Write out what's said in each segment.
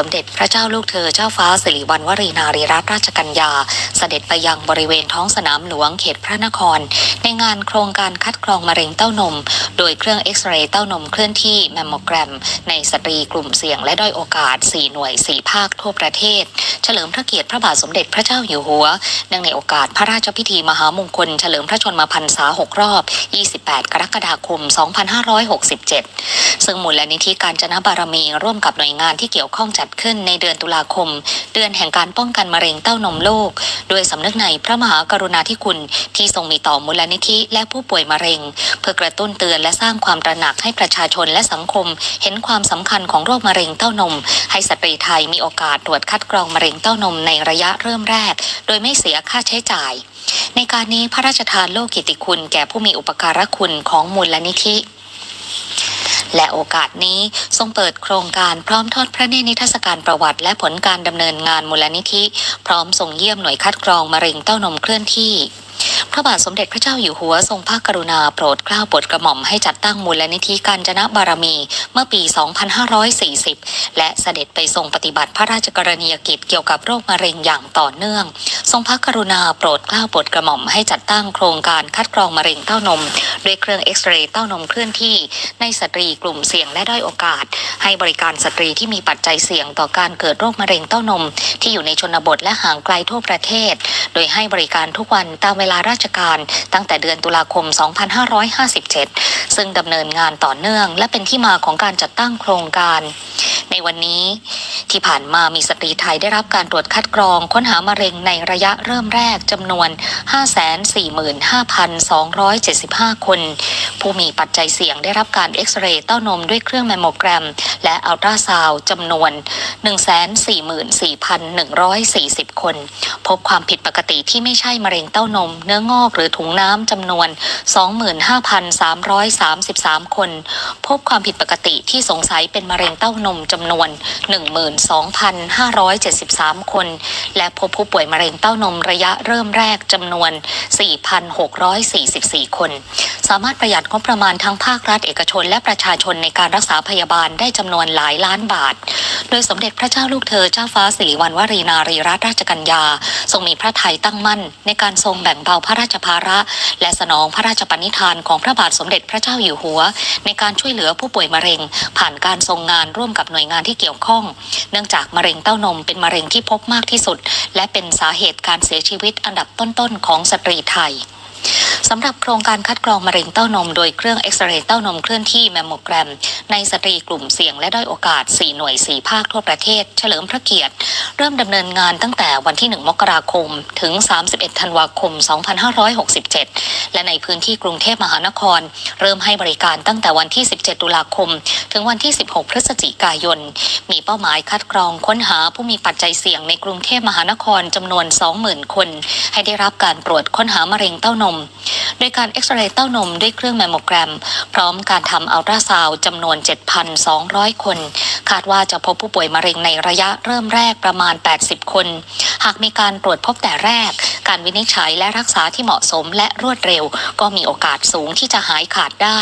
สมเด็จพระเจ้าลูกเธอเจ้าฟ้าสิริวัณวรีนารีรัตนราชกัญญา เสด็จไปยังบริเวณท้องสนามหลวงเขตพระนคร ในงานโครงการคัดกรองมะเร็งเต้านม โดยเครื่องเอ็กซเรย์เต้านมเคลื่อนที่แมมโมแกรม ในสตรีกลุ่มเสี่ยงและด้อยโอกาส 4 หน่วย 4 ภาคทั่วประเทศ เฉลิมพระเกียรติพระบาทสมเด็จพระเจ้าอยู่หัวเนื่องในโอกาสพระราชพิธีมหามงคล เฉลิมพระชนมพรรษา 6 รอบ 28 กรกฎาคม 2567ซึ่งมูลนิธิการจนบารมีร่วมกับหน่วยงานที่เกี่ยวข้องจัดขึ้นในเดือนตุลาคม เดือนแห่งการป้องกันมะเร็งเต้านมโลก โดยสำนึกในพระมหากรุณาธิคุณที่ทรงมีต่อมูลนิธิและผู้ป่วยมะเร็ง เพื่อกระตุ้นเตือนและสร้างความตระหนักให้ประชาชนและสังคม เห็นความสำคัญของโรคมะเร็งเต้านม ให้สตรีไทยมีโอกาสตรวจคัดกรองมะเร็งเต้านมในระยะเริ่มแรก โดยไม่เสียค่าใช้จ่าย ในการนี้พระราชทานโลกิตติคุณแก่ผู้มีอุปการะคุณของมูลนิธิ และโอกาสนี้ทรงเปิดโครงการพร้อมทอดพระเนตรนิทรรศการประวัติ และผลการดำเนินงานมูลนิธิ พร้อมส่งเยี่ยมหน่วยคัดกรองมะเร็งเต้านมเคลื่อนที่ พระบาทสมเด็จพระเจ้าอยู่หัวทรงภาคกรุณาโปรดเกล้าโปรดกระหม่อมให้จัดตั้งมูลนิธิการจนะบารมีเมื่อปี 2540 และเสด็จไปทรงปฏิบัติพระราชกรณียกิจเกี่ยวกับโรคมะเร็งอย่างต่อเนื่อง ทรงพระกรุณาโปรดเกล้าโปรดกระหม่อมให้จัดตั้งโครงการคัดกรองมะเร็งเต้านมด้วยเครื่องเอ็กซเรย์เต้านมเคลื่อนที่ ในสตรีกลุ่มเสี่ยงและด้อยโอกาส ให้บริการสตรีที่มีปัจจัยเสี่ยงต่อการเกิดโรคมะเร็งเต้านม ที่อยู่ในชนบทและห่างไกลทั่วประเทศ โดยให้บริการทุกวันตามเวลาราชการตั้งแต่เดือนตุลาคม 2557 ซึ่งดำเนินงานต่อเนื่อง และเป็นที่มาของการจัดตั้งโครงการ ในวันนี้ที่ผ่านมามีสตรีไทยได้รับการตรวจคัดกรอง ค้นหามะเร็งในระยะเริ่มแรกจำนวน 545,275 คน ผู้มีปัจจัยเสี่ยงได้รับการเอ็กซเรย์เต้านมด้วยเครื่องแมมโมแกรม และอัลตราซาวจำนวน 144,140 คน พบความผิดปกติที่ไม่ใช่มะเร็งเต้านม เนื้องอกหรือถุงน้ำจำนวน 25,333 คน พบความผิดปกติที่สงสัยเป็นมะเร็งเต้านมจำนวน 12,573 คน และพบผู้ป่วยมะเร็งเต้านมระยะเริ่มแรกจำนวน 4,644 คน สามารถประหยัดงบประมาณทั้งภาครัฐเอกชนและประชาชนในการรักษาพยาบาลได้จำนวนหลายล้านบาท โดยสมเด็จพระเจ้าลูกเธอเจ้าฟ้าสิริวัณวรีนารีรัตนราชกัญญา ทรงมีพระทัยตั้งมั่น ในการทรงแบ่งเบาพระราชภาระ และสนองพระราชปณิธานของพระบาทสมเด็จพระเจ้าอยู่หัว ในการช่วยเหลือผู้ป่วยมะเร็ง ผ่านการทรงงานร่วมกับหน่วยงานที่เกี่ยวข้อง เนื่องจากมะเร็งเต้านมเป็นมะเร็งที่พบมากที่สุด และเป็นสาเหตุการเสียชีวิตอันดับต้นๆของสตรีไทย สำหรับโครงการคัดกรองมะเร็งเต้านม โดยเครื่องเอ็กซเรย์เต้านมเคลื่อนที่แมมโมแกรม ในสตรีกลุ่มเสี่ยงและด้อยโอกาส 4 หน่วย 4 ภาคทั่วประเทศ เฉลิมพระเกียรติ เริ่มดำเนินงานตั้งแต่วันที่ 1 มกราคม ถึง 31 ธันวาคม 2567 และในพื้นที่กรุงเทพมหานคร เริ่มให้บริการตั้งแต่วันที่ 17 ตุลาคม ถึงวันที่ 16 พฤศจิกายน มีเป้าหมายคัดกรองค้นหาผู้มีปัจจัยเสี่ยงในกรุงเทพมหานครจำนวน 20,000 คน ให้ได้รับการตรวจค้นหามะเร็งเต้านม โดยการเอ็กซเรย์เต้านมด้วยเครื่องแมมโมแกรม พร้อมการทำอัลตราซาวด์จำนวน 7,200 คน คาดว่าจะพบผู้ป่วยมะเร็งในระยะเริ่มแรกประมาณ 80 คน หากมีการตรวจพบแต่แรก การวินิจฉัยและรักษาที่เหมาะสมและรวดเร็ว ก็มีโอกาสสูงที่จะหายขาดได้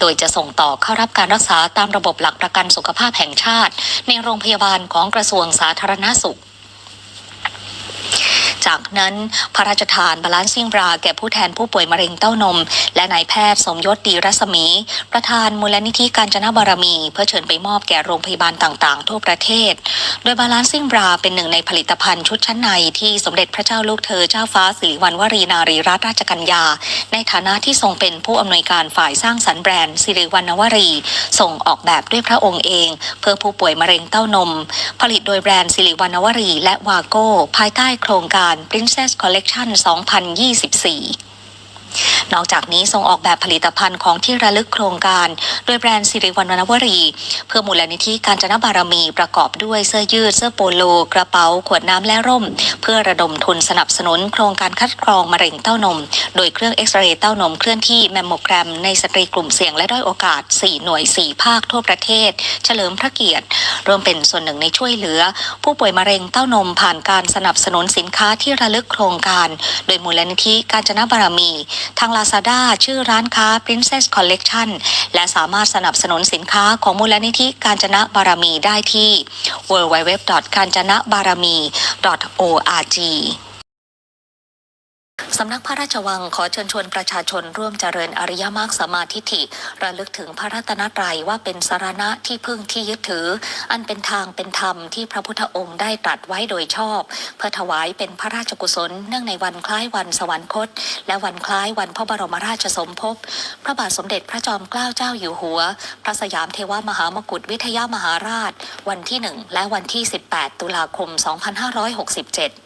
โดยจะส่งต่อเข้ารับการรักษาตามระบบหลักประกันสุขภาพแห่งชาติ ในโรงพยาบาลของกระทรวงสาธารณสุข จากนั้นพระราชทานบาลานซิ่งบราแก่ผู้แทนผู้ป่วยมะเร็งเต้านม และนายแพทย์สมยศดีรัศมี ประธานมูลนิธิการจนบารมี เพื่อเชิญไปมอบแก่โรงพยาบาลต่างๆ ทั่วประเทศ โดยบาลานซิ่งบราเป็นหนึ่งในผลิตภัณฑ์ชุดชั้นในที่สมเด็จพระเจ้าลูกเธอเจ้าฟ้าสิริวัณวรีนารีรัตนราชกัญญา ในฐานะที่ทรงเป็นผู้อำนวยการฝ่ายสร้างสรรค์แบรนด์สิริวัณวรีส่งออกแบบด้วยพระองค์เอง เพื่อผู้ป่วยมะเร็งเต้านม ผลิตโดยแบรนด์สิริวัณวรีและวาโก้ภายใต้โครงการ Princess Collection 2024 นอกจากนี้ทรงออกแบบผลิตภัณฑ์ของที่ระลึกโครงการ โดยแบรนด์สิริวัณวรี เพื่อมูลนิธิการจนบารมีประกอบด้วยเสื้อยืด เสื้อโปโล กระเป๋า ขวดน้ำและร่ม เพื่อระดมทุนสนับสนุนโครงการคัดกรองมะเร็งเต้านม โดยเครื่องเอ็กซเรย์เต้านมเคลื่อนที่แมมโมแกรม ในสตรีกลุ่มเสี่ยงและด้อยโอกาส 4 หน่วย 4 ภาคทั่วประเทศ เฉลิมพระเกียรติรวมเป็นส่วนหนึ่งในช่วยเหลือ ผู้ป่วยมะเร็งเต้านมผ่านการสนับสนุนสินค้าที่ระลึกโครงการ โดยมูลนิธิการจนบารมีทาง Lazada ชื่อร้านค้า Princess Collection และสามารถสนับสนุนสินค้าของมูลนิธิการจนะบารมีได้ที่ www.kanjanbarami.org กาญจนบารมี .org สำนักพระราชวังขอเชิญชวนประชาชนร่วมเจริญอริยมรรคสมาธิิระลึกถึงพระรัตนตรัยว่าเป็นสารณะที่พึ่งที่ยึดถือ อันเป็นทางเป็นธรรมที่พระพุทธองค์ได้ตรัสไว้โดยชอบ เพื่อถวายเป็นพระราชกุศล เนื่องในวันคล้ายวันสวรรคต และวันคล้ายวันพระบรมราชสมภพพระบาทสมเด็จพระจอมเกล้าเจ้าอยู่หัว พระสยามเทวมหามกุฏวิทยามหาราช วันที่1และวันที่ 18 ตุลาคม 2567